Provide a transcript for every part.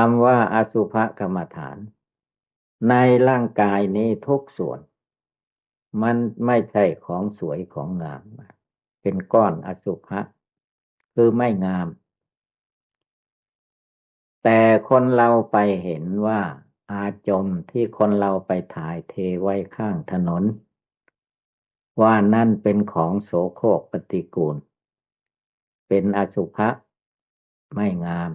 คำว่าอสุภกรรมฐาน ในร่างกายนี้ทุกส่วน มันไม่ใช่ของสวยของงาม เป็นก้อนอสุภะคือไม่งาม แต่คนเราไปเห็นว่าอาจมที่คนเราไปถ่ายเทไว้ข้างถนน ว่านั่นเป็นของโสโครกปฏิกูล เป็นอสุภะไม่งาม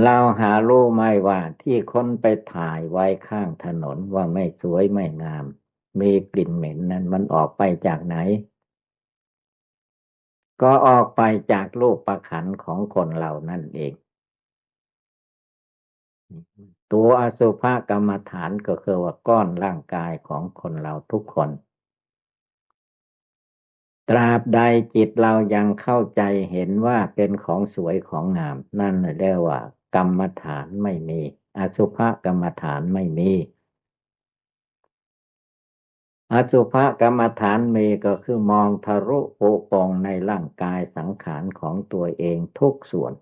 เราหารู้ไม่ว่าที่คนไปถ่ายไว้ข้างถนนว่าไม่สวยไม่งาม มีกลิ่นเหม็นนั้นมันออกไปจากไหน ก็ออกไปจากรูปประขันของคนเรานั่นเอง ตัวอสุภกรรมฐานก็คือว่าก้อนร่างกายของคนเราทุกคน ตราบใดจิตเรายังเข้าใจเห็นว่าเป็นของสวยของงาม นั่นเรียกว่า กรรมฐานไม่มี อสุภกรรมฐานไม่มี อสุภกรรมฐานมีก็คือมองทะลุโปปองในร่างกายสังขารของตัวเองทุกส่วน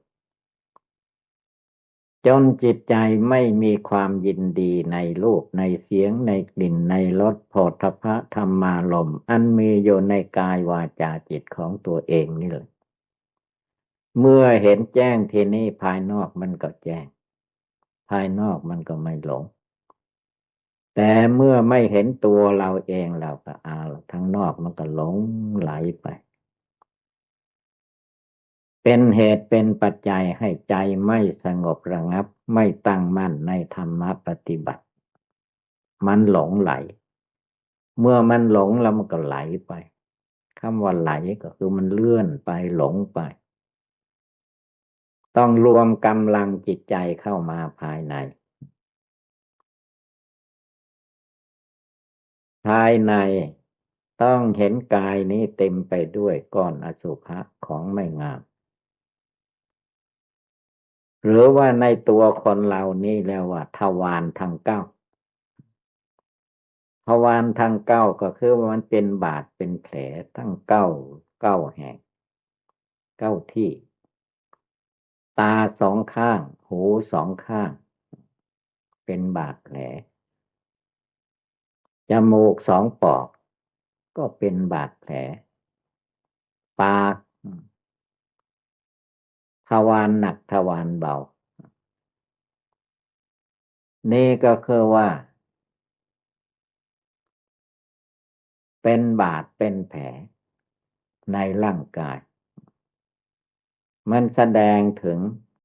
จนจิตใจไม่มีความยินดีในรูปในเสียงในกลิ่นในรสโผฏฐะธรรมารม อันมีอยู่ในกายวาจาจิตของตัวเองนี่เลย เมื่อเห็นแจ้งทีนี้ภายนอกมันก็แจ้ง ภายนอกมันก็ไม่หลง แต่เมื่อไม่เห็นตัวเราเองเราก็เอาทั้งนอกมันก็หลงไหลไป เป็นเหตุเป็นปัจจัยให้ใจไม่สงบระงับ ไม่ตั้งมั่นในธรรมปฏิบัติ มันหลงไหล เมื่อมันหลงแล้วมันก็ไหลไปคำว่าไหลก็คือมันเลื่อนไปหลงไป ต้องรวมกำลังจิตใจเข้ามาภายใน ภายในต้องเห็นกายนี้เต็มไปด้วยก้อนอสุภะของไม่งาม หรือว่าในตัวคนเรานี่แล้วว่าทวารทางเก้าทวารทางเก้าก็คือว่ามันเป็นบาดเป็นแผลทั้งเก้าเก้าแห่ง เก้าที่ ตาสองข้าง หูสองข้าง เป็นบาดแผล จมูกสองปอก ก็เป็นบาดแผล ปากทวารหนักทวารเบา นี่ก็คือว่า เป็นบาดเป็นแผลในร่างกาย มันแสดงถึง